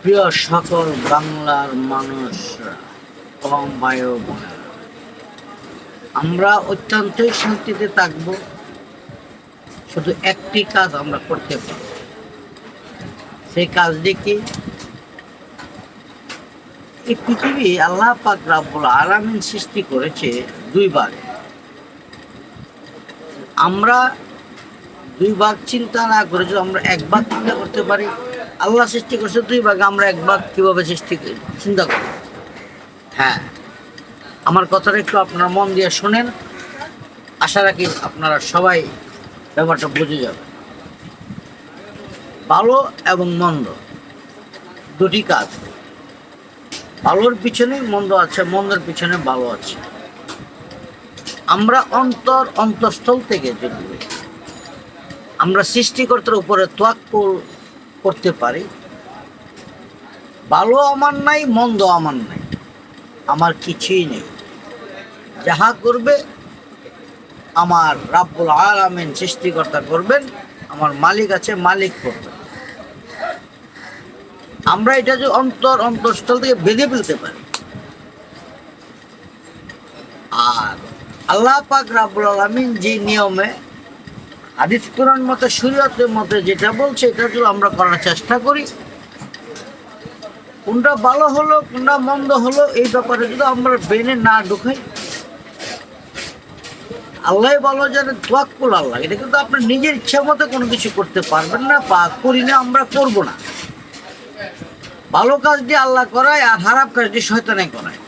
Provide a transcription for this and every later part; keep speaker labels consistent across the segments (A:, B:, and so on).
A: প্রিয় সকল বাংলার মানুষরা কম বায়ু আমরা অত্যন্তই শান্তিতে থাকব। শুধু একটি কাজ আমরা করতে পারি সেই কাজটি কি? এই পৃথিবী আল্লাহ পাক রাব্বুল আলামিন সৃষ্টি করেছে দুইবার। আমরা দুই ভাগ চিন্তা না করে যদি আমরা এক ভাগ চিন্তা করতে পারি, আল্লাহ সৃষ্টি করছে দুই ভাগ, আমরা এক ভাগ কীভাবে সৃষ্টি? চিন্তা করি হ্যাঁ। আমার কথাটা একটু আপনারা মন দিয়ে শোনেন। আশা রাখি আপনারা সবাই ব্যাপারটা বুঝে যাবে ভালো এবং মন্দ দুটি কাজ। ভালোর পিছনে মন্দ আছে, মন্দের পিছনে ভালো আছে। আমরা অন্তর, অন্তঃস্থল থেকে যদি আমরা সৃষ্টিকর্তার উপরে তোয়াক্কুল করতে পারি। ভালো আমার নাই, মন্দ আমার নাই। আমার কিছুই নেই। যাহা করবে, আমার রাব্বুল আলামিন সৃষ্টিকর্তা করবেন, আমার মালিক আছে, মালিক করবেন আমরা এটা যে অন্তর, অন্তঃস্থল থেকে বেঁধে ফেলতে পারি। আর আল্লাহ পাক রাব্বুল আলামিন যে নিয়মে হাদিস কোরআন মতে, শরীয়তের মতে যেটা বলছে, এটা যদি আমরা করার চেষ্টা করি, কোনটা ভালো হলো, কোনটা মন্দ হলো, এই ব্যাপারে যদি আমরা ব্রেনে না ঢুকাই, আল্লাহ ভালো যেন তোয়াক্কুল আল্লাহ। এটা কিন্তু আপনার নিজের ইচ্ছা মতো কোনো কিছু করতে পারবেন না, বা করি না, আমরা করব না। ভালো কাজটি আল্লাহ করায়, আর খারাপ কাজটি শয়তানে করায়।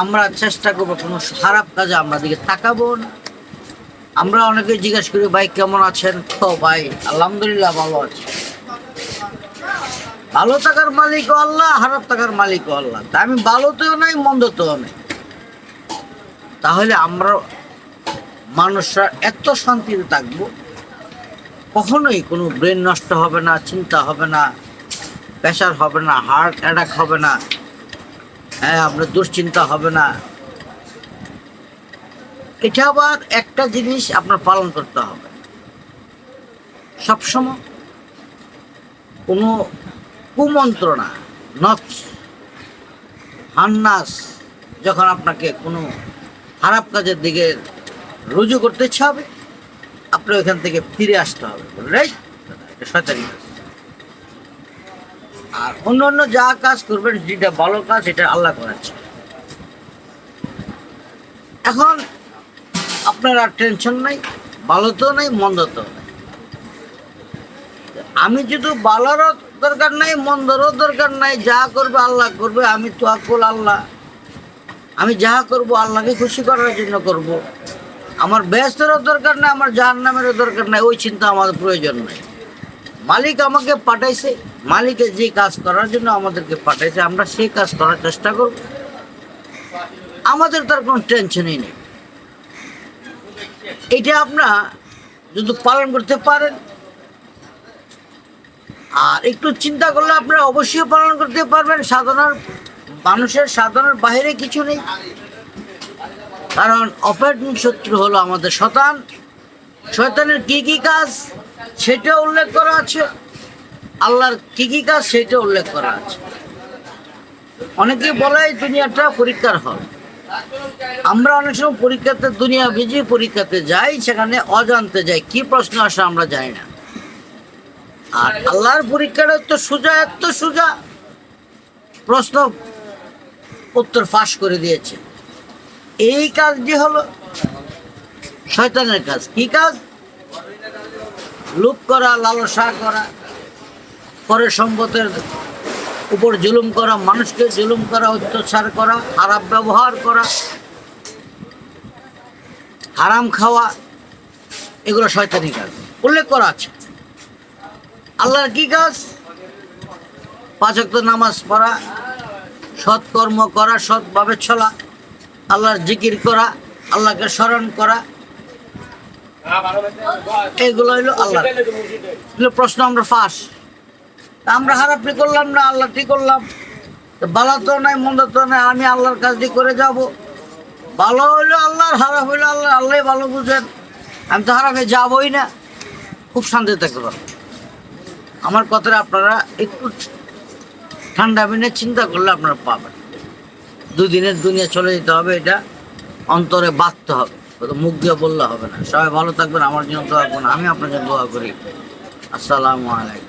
A: আমরা চেষ্টা করব কোনো খারাপ কাজে আমরা দিকে তাকাবো না। আমরা অনেকে জিজ্ঞেস করি, ভাই, কেমন আছেন? তো, ভাই, আলহামদুলিল্লাহ ভালো আছি। ভালো থাকার মালিকও আল্লাহ, খারাপ থাকার মালিকও আল্লাহ। তা আমি ভালোতেও নাই মন্দতেও নেই তাহলে আমরা মানুষরা এত শান্তিতে থাকব, কখনোই কোনো ব্রেন নষ্ট হবে না, চিন্তা হবে না, প্রেশার হবে না, হার্ট অ্যাটাক হবে না হ্যাঁ আপনার দুশ্চিন্তা হবে না। এটা আবার একটা জিনিস আপনার পালন করতে হবে। সবসময় কোনো কুমন্ত্রণা নফস হান্নাস যখন আপনাকে কোনো খারাপ কাজের দিকে রুজু করতে ইচ্ছা হবে আপনি ওইখান থেকে ফিরে আসতে হবে। রাইট শয়তানি। আর অন্য অন্য যা কাজ করবেন, যেটা ভালো কাজ, এটা আল্লাহ করার করাচ্ছে আপনার আর টেনশন নাই, ভালোতেও নাই, মন্দতেও নাই। আমি যদি ভালোরও দরকার নাই, মন্দরও দরকার নাই, যা করবে আল্লাহ করবে, আমি তো আকল আল্লাহ। আমি যা করব আল্লাহকে খুশি করার জন্য করব। আমার ব্যস্তেরও দরকার নাই, আমার জাহান নামেরও দরকার নাই, ওই চিন্তা আমাদের প্রয়োজন নাই। মালিক আমাকে পাঠাইছে মালিকের যে কাজ করার জন্য আমাদেরকে পাঠাইছে, আমরা সেই কাজ করার চেষ্টা করব। আমাদের তার কোনো টেনশনই নেই। এটা আপনার যদি পালন করতে পারেন, আর একটু চিন্তা করলে আপনারা অবশ্যই পালন করতে পারবেন। সাধারণ মানুষের সাধারণের বাইরে কিছু নেই। কারণ অপারেটিং শত্রু হলো আমাদের শতান শয়তানের কি কি কাজ সেটা উল্লেখ করা আছে। আল্লাহর কি কি কাজ সেটা উল্লেখ করা আছে। অনেকে বলে দুনিয়াটা পরীক্ষার হল আমরা অনেক সময় পরীক্ষাতে, দুনিয়া ভিজে পরীক্ষাতে যাই, সেখানে অজান্তে যাই। কি প্রশ্ন আসে আমরা জানি না। আর আল্লাহর পরীক্ষাটা তো সোজা, এত সোজা। প্রশ্ন উত্তর ফাঁস করে দিয়েছে। এই কাজটি হলো শয়তানের কাজ। কি কাজ? লুপ করা, লালসা করা পরের সম্পদের উপর জুলুম করা, মানুষকে জুলুম করা, অত্যাচার করা, খারাপ ব্যবহার করা, হারাম খাওয়া, এগুলো শয়তানি কাজ। উল্লেখ করা আছে। আল্লাহর কি কাজ? পাঁচক্ত নামাজ পড়া, সৎকর্ম করা, সৎভাবে চলা, আল্লাহর জিকির করা, আল্লাহকে স্মরণ করা। এগুলো হইল আল্লাহ প্রশ্ন আমরা ফাঁস। আমরা হারাপি করলাম না আল্লাহটি করলাম। তো ভালো তো নাই, মন্দ তো নাই, আমি আল্লাহর কাজটি করে যাব। ভালো হইল আল্লাহর, খারাপ হইল আল্লাহ আল্লাহ ভালো বুঝেন। আমি তো হারাপে যাবই না। খুব শান্তি থাকতে পারবেন আমার কথাটা আপনারা একটু ঠান্ডা মিনে চিন্তা করলে আপনারা পাবেন। দুদিনের দুনিয়া চলে যেতে হবে, এটা অন্তরে বাঁধতে হবে। মুখ দিয়ে বললে হবে না। সবাই ভালো থাকবেন, আমার জন্য দোয়া করুন, আমি আপনার জন্য দোয়া করি। আসসালামু আলাইকুম।